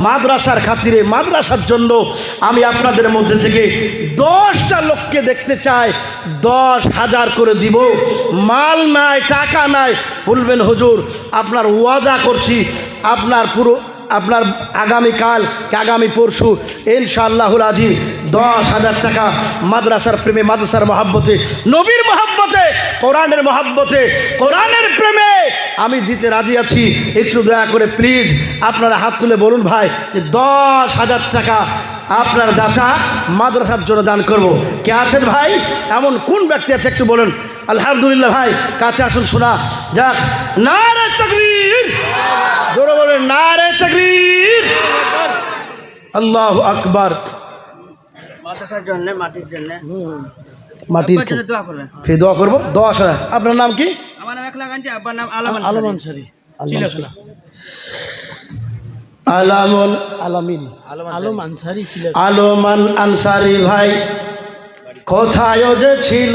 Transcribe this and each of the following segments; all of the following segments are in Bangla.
মাদ্রাসার খাতিরে, মাদ্রাসার জন্য আমি আপনাদের মধ্যে থেকে দশটা লোককে দেখতে চাই, দশ হাজার করে দিব। মাল নাই, টাকা নাই। বলবেন, হুজুর, আপনার ওয়াদা করছি, আপনার পুরো আপনার আগামীকাল, আগামী পরশু, ইনশাআল্লাহুল আজিম, দশ হাজার টাকা মাদ্রাসার প্রেমে, মাদ্রাসার মহাব্বতে, নবীর মহাব্বতে, কোরআনের মহাব্বতে, কোরআনের প্রেমে আমি দিতে রাজি আছি। একটু দয়া করে প্লিজ আপনারা হাত তুলে বলুন ভাই যে দশ হাজার টাকা আপনার দাতা মাদ্রাসার জন্য দান করব। কে আছেন ভাই? এমন কোন ব্যক্তি আছে একটু বলুন। আলহামদুলিল্লাহ ভাই, কাছে আসুন শোনা। যাক না তকবীর। জোরে বলেন না রে তকবীর। আল্লাহ আকবার। মাটির জন্য। মাটির দোয়া দোয়া করব? দশ আপনার নাম কি? আমার নাম একলা গানটি আব্বার নাম আলম আলম আনসারি চিলখলা আলামুল আলামিন। আলম আনসারি ছিল। আলমান আনসারি ভাই কোথায় যে ছিল?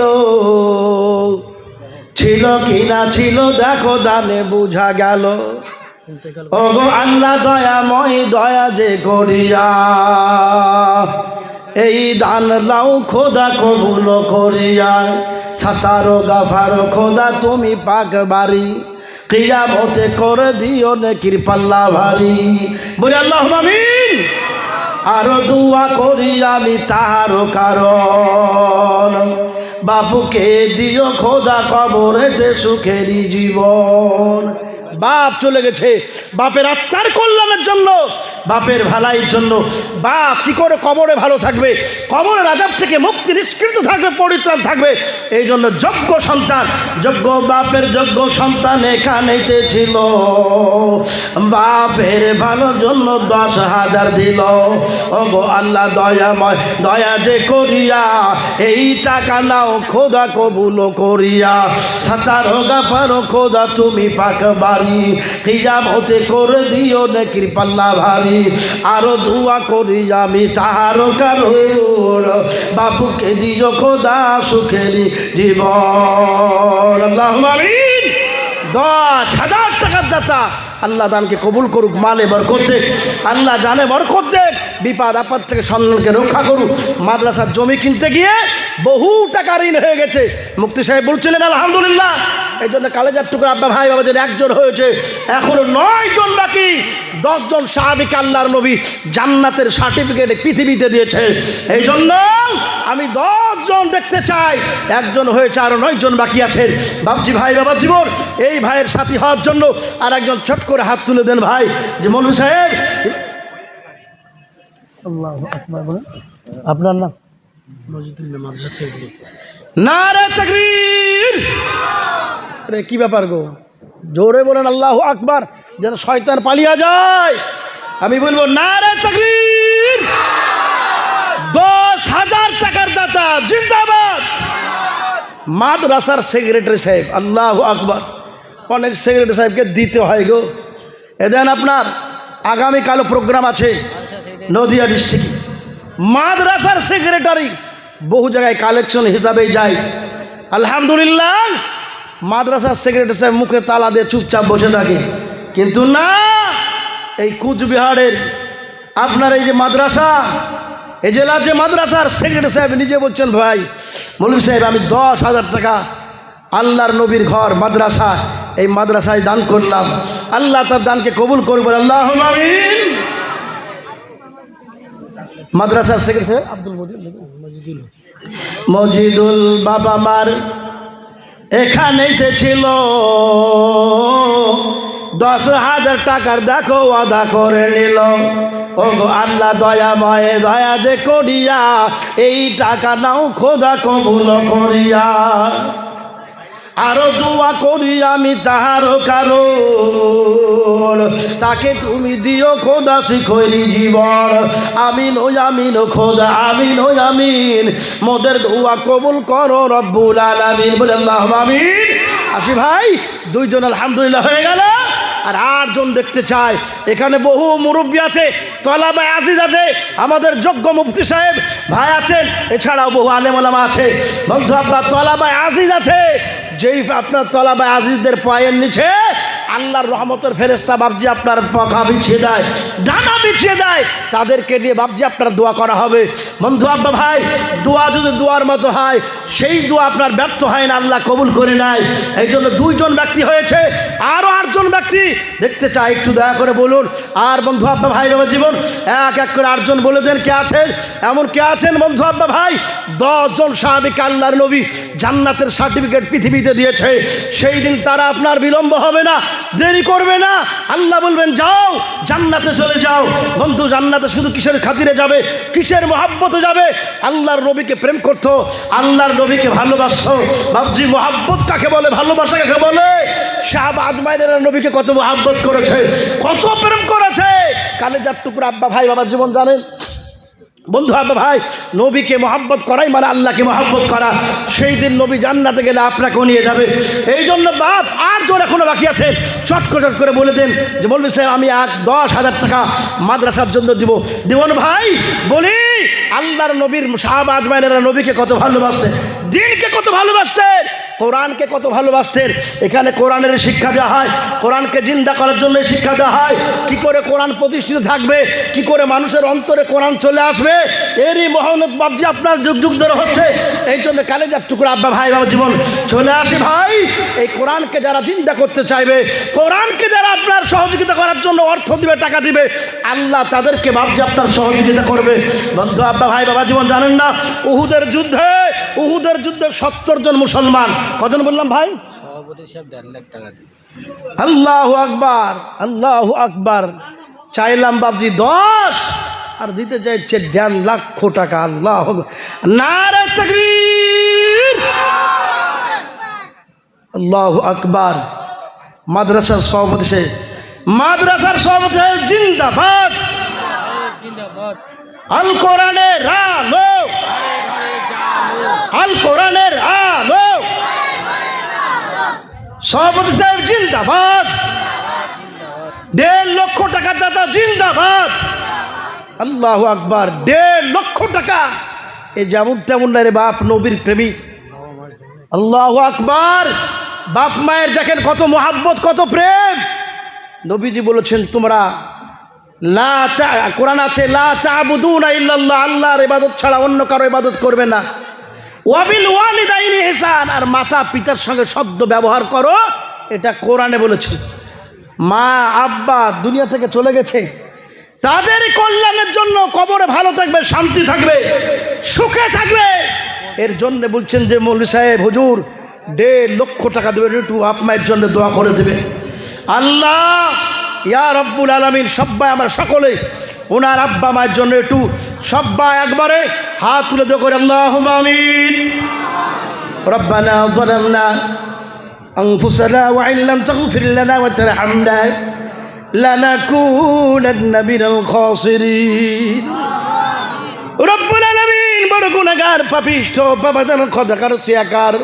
ছিল কি না ছিল, দেখো দানে বুঝা গেল। ওগো আল্লাহ দয়াময় দয়া যে করিয়া, এই দান লাও খোদা কবুল করিয়া। সাতারো গাফারো খোদা, তুমি পাক বাড়ি। কিয়ামতে করে দিও নে কৃপাল্লা ভারী। বলে আল্লাহ আরও দুয়া করি আমি তাহারও কারণ। বাপুকে দিও খোদা কবরেতে সুখেরি জীবন। বাপ চলে গেছে। বাপের আত্মার কল্যাণের জন্য, বাপের ভালাইয়ের জন্য। বাপ কি করে কবরে ভালো থাকবে? কবরের আজাব থেকে মুক্তি নিষ্কৃত থাকবে, পরিত্রাণ থাকবে। এই জন্য যোগ্য সন্তান, যোগ্য বাপের যোগ্য সন্তান এখানেতে ছিল। বাপের ভালোর জন্য দশ হাজার দিল। ওগো আল্লাহ দয়াময়, দয়া যে করিয়া, এই টাকা নাও খোদা কবুল করিয়া। সাঁতার গাপারো খোদা, তুমি পাক হিজাব হতে করে দিও নে কৃপাল্লা ভারী আরও ধোয়া করি আমি তাহার কারণ বাপুকে দিও খোদা সুখেরি জীবন। দশ হাজার টাকার দাতা, আল্লাহ দানকে কবুল করুক, মালে বরকতে আল্লাহ জানে বরকতে বিপদ আপদ থেকে সন্তানকে রক্ষা করুক। মাদ্রাসার জমি কিনতে গিয়ে বহু টাকা ঋণ হয়ে গেছে। মুক্তি সাহেব বলছিলেন, আলহামদুলিল্লাহ। এই জন্য কালেজার টুকুর আব্বা ভাই বাবা যদি একজন হয়েছে, এখনও নয় জন বাকি। দশজন সাহাবিক আল্লাহর নবী জান্নাতের সার্টিফিকেট পৃথিবীতে দিয়েছে। এই জন্য আমি দশজন দেখতে চাই। একজন হয়েছে আরও নয় জন বাকি আছেন। বাবজি ভাই, বাবা জীবন, এই ভাইয়ের সাথী হওয়ার জন্য আর একজন ছট করে হাত তুলে দেন ভাই। যে মৌলভী সাহেব আল্লাহ আকবার বলেন। আপনার নাম? রে কি ব্যাপার গো? জোরে বলেন আল্লাহ আকবার যেন শয়তান পালিয়ে যায়। আমি বলব না রে তকবীর! দশ হাজার টাকার দাতা জিন্দাবাদ! মাদ্রাসার সেক্রেটারি সাহেব আল্লাহ আকবার। অনেক সেক্রেটারি সাহেবকে দিতে হয় গো। এ দেন আপনার আগামীকালও প্রোগ্রাম আছে। নদিয়া ডিস্ট্রিক্ট মাদ্রাসার সেক্রেটারি বহু জায়গায় কালেকশন হিসাবে যায়। আলহামদুলিল্লাহ, মাদ্রাসার সেক্রেটারি সাহেব মুখে তালা দিয়ে চুপচাপ বসে থাকে। কিন্তু না, এই কুচবিহারের আপনার এই যে মাদ্রাসা, এই জেলার যে মাদ্রাসার সেক্রেটারি সাহেব নিজে বলছেন, ভাই মৌলভী সাহেব, আমি দশ হাজার টাকা আল্লাহর নবীর ঘর, মাদ্রাসা, এই মাদ্রাসায় দান করলাম। আল্লাহ তার দানকে কবুল করবেন আল্লাহ আমিন। মাদ্রাসার সেক্রেটারি আব্দুল মজিদ মসজিদুল মজিদুল বাবা মার এখানেই যে ছিল। দশ হাজার টাকার দেখো আদা করে নিল। ও গো আল্লাহ দয়াময় দয়া যে করিয়া এই টাকা নাও খোদা কবুল করিয়া। আরও দোয়া করি আমি তাহারও কারও তাকে তুমি দিও খোদা শিখরি জীবন। আমিন ও আমিন খোদা, আমিন ও আমিন। মোদের দোয়া কবুল করো রব্বুল আলামিন। বলে আল্লাহ আমিন। আসি ভাই, দুইজন আলহামদুলিল্লাহ হয়ে গেল। আর আটজন দেখতে চায়। এখানে বহু মুরব্বী আছে তলাবাই আজিজ আছে, আমাদের যোগ্য মুফতি সাহেব ভাই আছেন, এছাড়াও বহু আলেমলামা আছে। বন্ধু আপনার তলাবাই আজিজ আছে যেই আপনার তলাবায় আজিজদের পায়ের নিচে আল্লাহর রহমতের ফেরেস্তা বাবজি আপনার পকা বিছিয়ে দেয়, ডানা বিছিয়ে দেয়, তাদেরকে নিয়ে বাবজি আপনার দোয়া করা হবে। বন্ধু আব্বা ভাই, দোয়া যদি দোয়ার মতো হয়, সেই দোয়া আপনার ব্যর্থ হয় না, আল্লাহ কবুল করে নেয়। এই জন্য দুইজন ব্যক্তি হয়েছে আরও আটজন ব্যক্তি দেখতে চাই, একটু দয়া করে বলুন। আর বন্ধু আব্বা ভাই বাবা জীবন, এক এক করে আটজন বলে দেন কে আছেন? এমন কে আছেন বন্ধু আব্বা ভাই? দশজন সাহাবিক আল্লাহর নবী জান্নাতের সার্টিফিকেট পৃথিবীতে দিয়েছে। সেই দিন তারা আপনার বিলম্ব হবে না দেরি করবে না। আল্লাহ বলবেন, যাও, জান্নাতে চলে যাও। বন্ধু, জান্নাতে শুধু কিসের খাতিরে যাবে? কিসের মহাব্বতে যাবে? আল্লাহর নবীকে প্রেম করতো, আল্লাহর নবীকে ভালোবাসতো। বাবজি মহাব্বত কাকে বলে? ভালোবাসা কাকে বলে? শাহ আজমাইনের নবীকে কত মহাব্বত করেছে, কত প্রেম করেছে। কালেজার টুকরা আব্বা ভাই বাবার জীবন জানেন? বন্ধু আব্বা ভাই, নবীকে মহাব্বত করাই মানে আল্লাহকে মহাব্বত করা। সেই দিন নবী জান্নাতে গেলে আপনাকেও নিয়ে যাবে। এই জন্য বাপ, আর জোর এখনও বাকি আছে। চট চট করে বলে দেন যে বলবি স্যার আমি এক দশ হাজার টাকা মাদ্রাসার জন্য দিব। দিবন ভাই, বলি, আল্লাহর নবীর সাহাব আজমাইনেরা নবীকে কত ভালোবাসতেন দিনকে কত ভালোবাসতেন। কোরআনকে কত ভালোবাসছেন? এখানে কোরআনের শিক্ষা দেওয়া হয়, কোরআনকে জিন্দা করার জন্য শিক্ষা দেওয়া হয়। কি করে কোরআন প্রতিষ্ঠিত থাকবে? কি করে মানুষের অন্তরে কোরআন চলে আসবে? এরই মহানত বাবজি আপনার যুগ যুগ ধরে হচ্ছে। এই জন্য কালে কালেজার টুকরা আব্বা ভাই, বাবা জীবন চলে আসে ভাই। এই কোরআনকে যারা চিন্তা করতে চাইবে, কোরআনকে যারা আপনার সহযোগিতা করার জন্য অর্থ দিবে, টাকা দিবে, আল্লাহ তাদেরকে ভাবছে আপনার সহযোগিতা করবে। বন্ধু, আব্বা ভাই, বাবা জীবন জানেন না, উহুদের যুদ্ধে উহুদের যুদ্ধে সত্তর জন মুসলমান কজন বললাম ভাই? আল্লাহ আকবার আল্লাহ আকবার। চাইলাম বাবজি দশ আর দিতে চাইছে দেড় লক্ষ টাকা আল্লাহ আল্লাহ আকবার। মাদ্রাসার সভাপতি সে মাদ্রাসার সভাপতি জিন্দাবাদ জিন্দাবাদ। আল কোরআনের আলো। আল কোরআনের আলো। সভাপতি সাহেব জিন্দাবাদ। দেড় লক্ষ টাকার দাতা জিন্দাবাদ। আল্লাহ আকবার, দেড় লক্ষ টাকা। এ যেমন তেমন না রে বাপ, নবীর প্রেমিক আল্লাহ আকবার, বাপ মায়ের দেখেন কত মোহাব্বত, কত প্রেম। নবীজি বলেছেন, তোমরা লা তা- কোরআন আছে, লা ইল্লাল্লাহ আল্লাহর ইবাদত ছাড়া অন্য কারও ইবাদত করবে না। ওয়াবিল ওয়ালিদাইনি ইহসান। আর মাতা পিতার সঙ্গে শব্দ ব্যবহার করো, এটা কোরআনে বলেছে। মা, আব্বা দুনিয়া থেকে চলে গেছে। তাদের কল্যাণের জন্য কবরে ভালো থাকবে, শান্তি থাকবে, সুখে থাকবে। এর জন্য বলছেন যে মৌলী সাহেব, হুজুর, দেড় লক্ষ টাকা দেবে, একটু আপ মায়ের জন্য দোয়া করে দেবে। আল্লাহ, ইয়া রব্বুল আলমিন, সব্বাই আমার সকলে ওনার আব্বা মায়ের জন্য একটু সব্বাই একবারে হাত তুলে দো করে আল্লাহ আমিন ربنا ظلمنا أنفسنا وإن لم تغفر لنا وترحمنا لنكونن من الخاسرين রব্বুল আলামিন বড় গুনাহগার পাপিষ্ঠ বাবাদান খদাকার সিয়াকার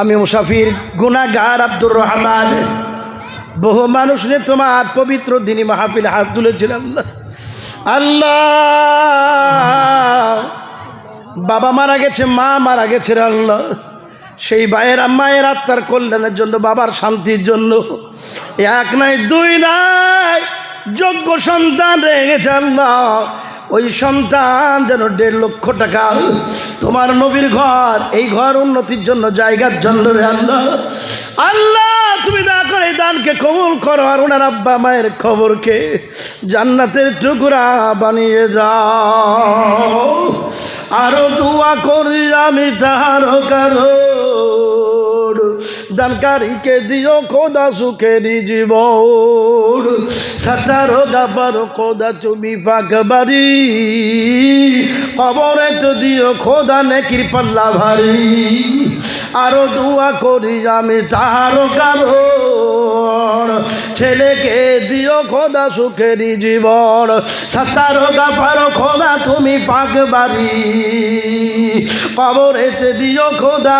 আমি মুসাফির গুনাহগার আব্দুর রহমান বহু মানুষ নিয়ে তোমার পবিত্র দিনী মাহফিল হাত তুলেছিলাম আল্লাহ। বাবা মারা গেছে, মা মারা গেছে আল্লাহ। সেই ভাইয়ের মায়ের আত্মার কল্যাণের জন্য, বাবার শান্তির জন্য। এক নাই, দুই নাই, যোগ্য সন্তান রে গেছে আল্লাহ। ওই সন্তান যেন দেড় লক্ষ টাকা। তোমার নবীর ঘর, এই ঘর উন্নতির জন্য, জায়গার জন্য রে আল্লাহ। আল্লাহ তুমি করে দানকে কবুল করো আর ওনার আব্বা মায়ের খবরকে জান্নাতের টুকরা বানিয়ে যাও আরও দোয়া করি আমি তাহার কারও দানকারীকে দিও খোদা সুখেরি জীবন। সাতারো গাবার খোদা তুমি পাক বাড়ি। কবরে তো দিও খোদা নে পাল্লা ভারী। আরও দোয়া করি আমি তাহার কারণ। ছেলেকে দিও খোদা সুখেরি জীবন। সাতারো গাফার খোদা তুমি পাক বাড়ি। কবরেতে দিও খোদা,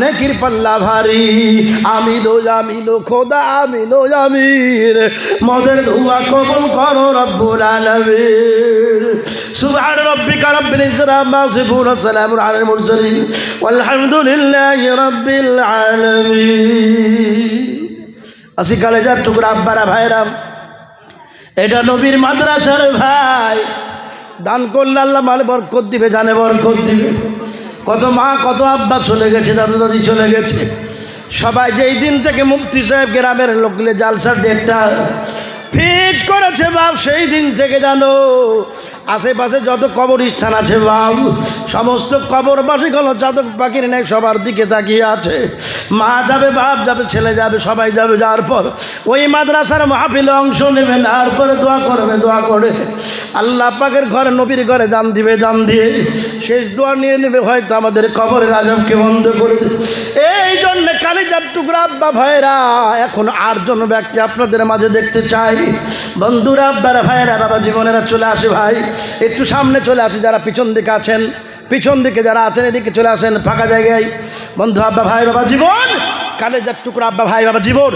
নেকির পাল্লা ভারী। আমি লো আমিন খোদা আমিন আমির। মদের দোয়া কবুল করো রব্বুল আলামিন। সুবহান রাব্বিকা রাব্বিল ইজ্জাতি আম্মা ইয়াসিফুন আলাল মুরসালিন। ওয়ালহামদুলিল্লাহি রাব্বিল আলামিন। আসি কালেজার টুকরা, আব্বারা ভাইরাম এটা নবীর মাদ্রাসার ভাই। দান করলে আল্লাহ মালে বরকত দিবে, জানে বরকত দিবে। কত মা, কত আব্বা চলে গেছে, দাদু দাদি চলে গেছে। সবাই যেই দিন থেকে মুফতি সাহেব গ্রামের লোকগুলো জালসার ডেটটা ফিক্স করেছে বাপ, সেই দিন থেকে জানো আশেপাশে যত কবরস্থান আছে বাপ সমস্ত কবরবাসী কোনো চাতক পাখির নেই সবার দিকে তাকিয়ে আছে। মা যাবে, বাপ যাবে, ছেলে যাবে, সবাই যাবে যাওয়ার পর ওই মাদ্রাসার মাহফিলে অংশ নেবে নেওয়ার পরে দোয়া করবে, দোয়া করে। আল্লাহ পাকের ঘরে, নবীর ঘরে দান দিবে, দান দিয়ে শেষ দোয়া নিয়ে নেবে, হয়তো আমাদের কবরের আজমকে বন্ধ করে এই জন্য কালিজার টুকরা আব্বা ভাইরা এখন আটজন ব্যক্তি আপনাদের মাঝে দেখতে চাই। বন্ধুরা, আব্বারা ভাইরা বাবা জীবনেরা চলে আসে ভাই। একটু সামনে চলে আসে যারা পিছন দিকে আছেন। পিছন দিকে যারা আছেন, এদিকে চলে আসেন ফাঁকা জায়গায়। বন্ধু আব্বা ভাই, বাবা জীবন কালেজার টুকরা আব্বা ভাই, বাবা জীবন।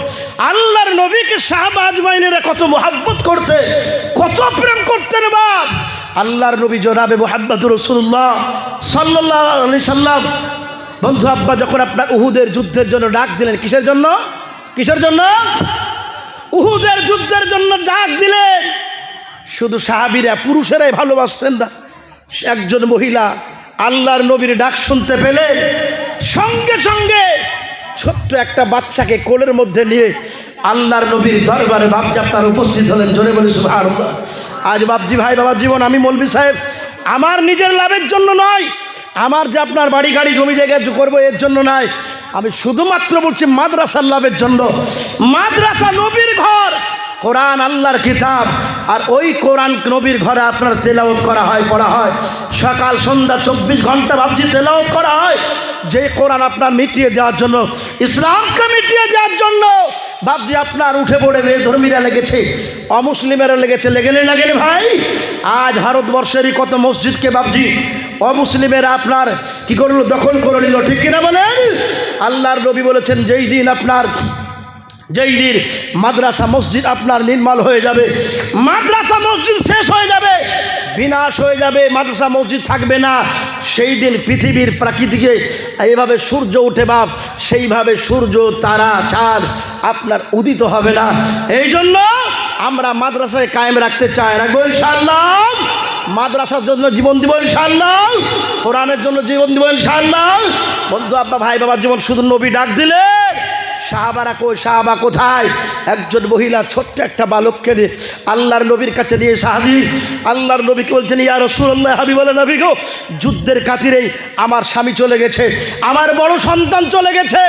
আল্লাহর নবীকে শাহবাজ মাইনেরা কত মোহাব্বত করতে, কত প্রেম করতেন বাপ। আল্লাহর নবী জনাবে মোহাম্মদুর রসুল্লাহ সাল্লাহ আলি সাল্লাম। বন্ধু আব্বা, যখন আপনার উহুদের যুদ্ধের জন্য ডাক দিলেন, কিসের জন্য? কিসের জন্য? উহুদের যুদ্ধের জন্য ডাক দিলেন। শুধু সাহাবিরা, পুরুষেরাই ভালোবাসতেন না একজন মহিলা আল্লাহর নবীর ডাক শুনতে পেলে সঙ্গে সঙ্গে ছোট্ট একটা বাচ্চাকে কোলের মধ্যে নিয়ে আল্লাহর নবীর দরবারে বাপজি আপনার উপস্থিত হলেন জোরে বলি। আজ বাপজি ভাই বাবার জীবন আমি মৌলবি সাহেব, আমার নিজের লাভের জন্য নয়, আমার যে আপনার বাড়ি, গাড়ি, জমি জায়গায় করব এর জন্য নয়, আমি শুধুমাত্র বলছি মাদ্রাসার লাভের জন্য মাদ্রাসা নবীর ঘর, কোরআন, আল্লাহর কিতাব আর ওই কোরআন নবীর ঘরে আপনার তেলাওত করা হয়, পড়া হয়। সকাল, সন্ধ্যা, চব্বিশ ঘণ্টা ভাবছি তেলাওত করা হয়। যে কোরআন আপনার মিটিয়ে দেওয়ার জন্য, ইসলামকে মিটিয়ে দেওয়ার জন্য ভাবছি আপনার উঠে পড়ে মেয়ে ধর্মীরা লেগেছে, অমুসলিমেরা লেগেছে, লেগেলে না গেলে ভাই, আজ ভারতবর্ষেরই কত মসজিদকে ভাবছি, অমুসলিমেরা আপনার কি করল, দখল করে নিল, ঠিক কিনা বলেন? আল্লাহর নবী বলেছেন, যেই দিন আপনার যেই দিন মাদ্রাসা মসজিদ আপনার নির্মল হয়ে যাবে, মাদ্রাসা মসজিদ শেষ হয়ে যাবে, বিনাশ হয়ে যাবে, মাদ্রাসা মসজিদ থাকবে না। সেই দিন পৃথিবীর প্রাকৃতিকে এইভাবে সূর্য উঠে বাপ, সেইভাবে সূর্য, তারা, চাঁদ আপনার উদিত হবে না। এই জন্য আমরা মাদ্রাসায় কায়েম রাখতে চাই। রাখব ইনশাআল্লাহ। মাদ্রাসার জন্য জীবন দিব ইনশাআল্লাহ। কোরআনের জন্য জীবন দিব ইনশাআল্লাহ। বন্ধু, আব্বা, ভাই, বাবার জীবন শুধু নবী ডাক দিলে সাহাবারা কো সাহাবা কোথায়? একজন মহিলা ছোট্ট একটা বালককে নিয়ে আল্লাহর নবীর কাছে নিয়ে সাহাবি আল্লাহর নবীকে বলছেন, ইয়া রসুল্লাহ হাবি বলে নবী গো, যুদ্ধের কাতিরেই আমার স্বামী চলে গেছে, আমার বড় সন্তান চলে গেছে।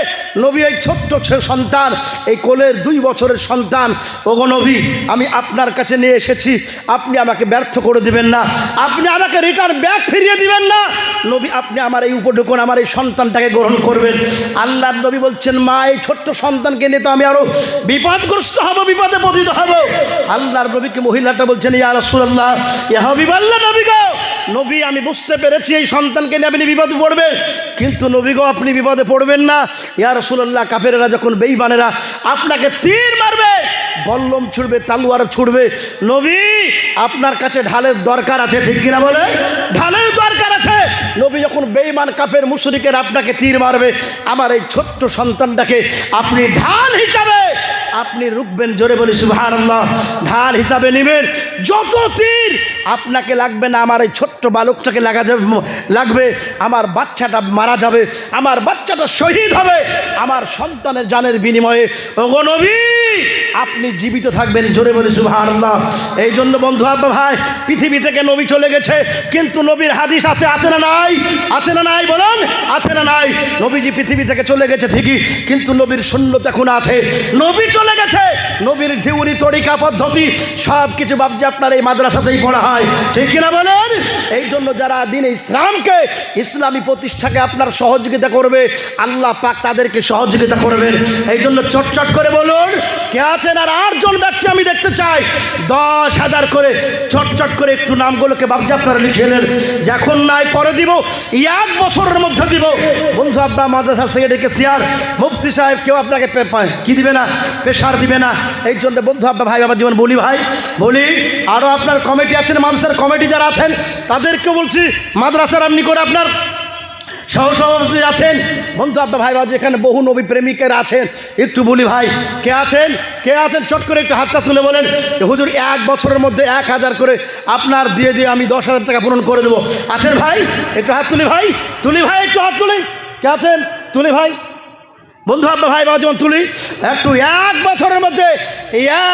নবী, এই ছোট্ট সন্তান, এই কোলের দুই বছরের সন্তান, ওগো নবী, আমি আপনার কাছে নিয়ে এসেছি, আপনি আমাকে ব্যর্থ করে দিবেন না, আপনি আমাকে রিটার্ন ব্যাক ফিরিয়ে দিবেন না। নবী, আপনি আমার এই উপঢুকুন, আমার এই সন্তানটাকে গ্রহণ করবেন। আল্লাহর নবী বলছেন, মা, এই ছোট্ট সন্তানকে নিয়ে তো আমি আরও বিপদগ্রস্ত হব, বিপদে পতিত হব। আল্লাহর নবীকে মহিলাটা বলছেন, ইয়া রাসূলুল্লাহ, ইয়া হাবিবাল্লাহ নবী গো, নবী, আমি বুঝতে পেরেছি এই সন্তানকে নিয়ে আপনি বিপদে পড়বেন, কিন্তু নবী গো, আপনি বিপদে পড়বেন না। ইয়া রাসূলুল্লাহ, কাফেরেরা যখন বেঈমানেরা আপনাকে তীর মারবে, বল্লম ছুড়বে, তালুয়ার ছুড়বে, নবী, আপনার কাছে ঢালের দরকার আছে ঠিক কিনা বলে নবী যখন বেইমান কাপের মুশরিকের আপনাকে তীর মারবে, আমার এই ছোট্ট সন্তানটাকে আপনি ঢাল হিসাবে আপনি রুখবেন, জোরে বলি, সুবহানাল্লাহ। ঢাল হিসাবে নেবেন। যত তীর আপনাকে লাগবে না, আমার এই ছোট্ট বালকটাকে লাগা যাবে, লাগবে। আমার বাচ্চাটা মারা যাবে, আমার বাচ্চাটা শহীদ হবে, আমার সন্তানের জানের বিনিময়ে। নবী, আপনি জীবিত থাকবেন, জোরে বলি, সুবহানাল্লাহ। এই জন্য বন্ধু, আব্বা ভাই, পৃথিবী থেকে নবী চলে গেছে, কিন্তু নবীর হাদিস আছে আছে না নাই? আছে না নাই বলুন? আছে না নাই? নবীজি পৃথিবী থেকে চলে গেছে ঠিকই, কিন্তু নবীর শূন্যত এখন আছে। নবী চলে গেছে। নবীর ঝিউরি তরিকা পদ্ধতি সব কিছু ভাবছে আপনার এই মাদ্রাসাতেই পড়া হয়। ঠিক কিনা বলেন? এই জন্য যারা দিন ইসলামকে, ইসলামী প্রতিষ্ঠাকে আপনার সহযোগিতা করবে, আল্লাহ পাক তাদেরকে সহযোগিতা করবেন। এই জন্য চটচট করে বলুন কে আছেন আর আটজন ব্যক্তি আমি দেখতে চাই? দশ হাজার করে, চটচট করে একটু নামগুলোকে ভাবছে আপনারা লিখে নেন। যখন নাই, পরে দিব। এক বছরের মধ্যে দিব। বন্ধু, আব্বা মাদ্রাসা সেক্রেটারিকে সিয়ার, মুফতি সাহেব কেউ আপনাকে কি দিবে না প্রেশার দিবে না। এই জন্য বন্ধু, আব্বা, ভাই, বাবা, জীবন বলি ভাই, বলি আরও আপনার কমিটি আছেন, মানুষের কমিটি যারা আছেন তাদেরকে বলছি, মাদ্রাসার আপনি করে আপনার সহসভাপতি আছেন। বন্ধু আব্বা ভাই বাজু এখানে বহু নবী প্রেমিকের আছেন। একটু বলি ভাই, কে আছেন? কে আছেন? চট করে একটু হাতটা তুলে বলেন। হুজুর, এক বছরের মধ্যে এক হাজার করে আপনার দিয়ে দিয়ে আমি দশ হাজার টাকা পূরণ করে দেবো। আছেন ভাই? একটু হাত তুলি ভাই তুলি ভাই, একটু হাত তুলি কে আছেন? তুলি ভাই। বন্ধু আব্বা ভাই, বাবা যেমন তুলি, একটু এক বছরের মধ্যে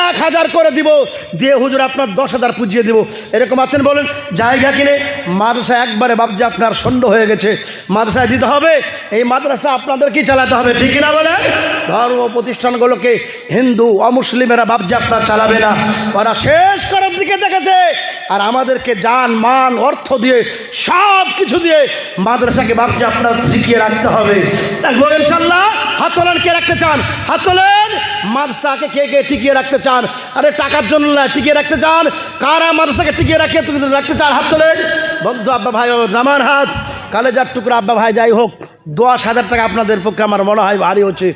এক হাজার করে দিব। দিয়ে হুজুর আপনার দশ হাজার পুজিয়ে দিব। এরকম আছেন বলেন, জায়গা কিনে মাদ্রাসা একবারে বাবজি আপনার সন্ড হয়ে গেছে। মাদ্রাসায় দিতে হবে, এই মাদ্রাসা আপনাদের কি চালাতে হবে, ঠিক না বলে ধর্ম প্রতিষ্ঠানগুলোকে হিন্দু অমুসলিমেরা বাবজি আপনার চালাবে না। ওরা শেষ করার দিকে দেখেছে আর আমাদেরকে যান মান, অর্থ দিয়ে, সব কিছু দিয়ে মাদ্রাসাকে ভাবছে আপনার টিকিয়ে রাখতে হবে। ইনশাল্লাহ, হাত কে রাখতে চান? হাত তোলেন, মাদ্রাসাকে কে কে টিকিয়ে রাখতে চান? আরে টাকার জন্য না, টিকিয়ে রাখতে চান? কারা মাদ্রাসাকে টিকিয়ে রাখে রাখতে চান? হাত তোলেন। বন্ধু, আব্বা ভাই নামান হাত, কালেজার টুকরো, আব্বা ভাই, যাই হোক, দশ হাজার টাকা আপনাদের পক্ষে আমার মনে হয় ভারী হচ্ছে।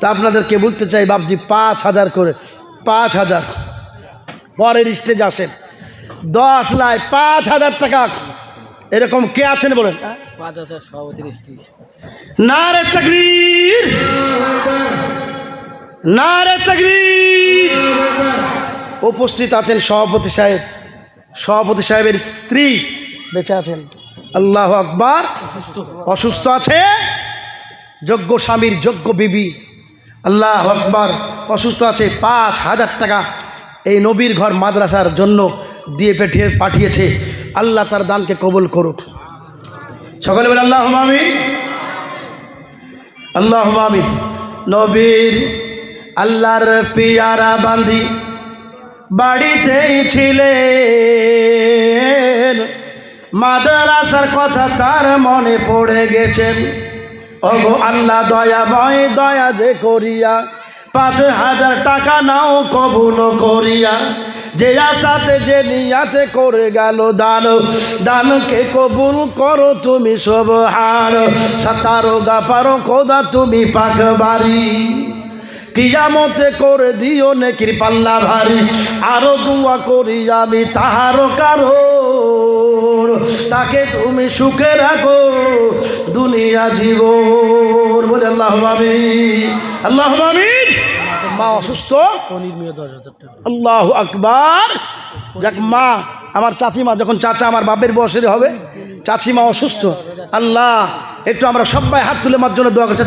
তা আপনাদেরকে বলতে চাই বাবজি পাঁচ হাজার করে, পাঁচ হাজার। পরের স্টেজ আসেন। দশ লাই পাঁচ হাজার টাকা। এরকম কে আছেন বলেন? পাঁচ হাজার সভাপতির স্ত্রী না রে তকবীর না রে তকবীর উপস্থিত আছেন সভাপতি সাহেব। সভাপতি সাহেবের স্ত্রী। বেঁচে আছেন। আল্লাহ আকবার। অসুস্থ আছে। যোগ্য স্বামীর যোগ্য বিবি। আল্লাহ আকবার। অসুস্থ আছে পাঁচ হাজার টাকা। এই নবীর ঘর মাদ্রাসার জন্য দিয়ে পেঠিয়ে পাঠিয়েছে। আল্লাহ তার দানকে কবুল করুক। সকলে বলে আল্লাহ আমি আল্লাহ আমি নবীর আল্লাহর পিয়ারা বান্দি বাড়িতেই ছিলেন। মাদ্রাসার কথা তার মনে পড়ে গেছেন ওগো আল্লাহ, দয়া ভয় দয়া যে করিয়া পাঁচ হাজার টাকা নাও কবুল করিয়া। যে আশাতে যে নিয়াতে করে গেল দান দানকে কবুল করো তুমি সব হার। সাতারো গাপারো খোদা তুমি পাক বাড়ি। কিয়ামতে করে দিও নে পাল্লা ভারী। আরও দুয়া করি আমি তাহারও কারও তাকে তুমি সুখে রাখো দুনিয়া জীবন। বলে আল্লাহ আল্লাহ আমি মা অসুস্থ? আল্লাহ আকবার। দেখ মা আমার চাচিমা যখন চাচা আমার বাপের বয়সের হবে চাচিমা অসুস্থ। আল্লাহ একটু আমরা সবাই হাত তুলে মার জন্য দোয়া করছি।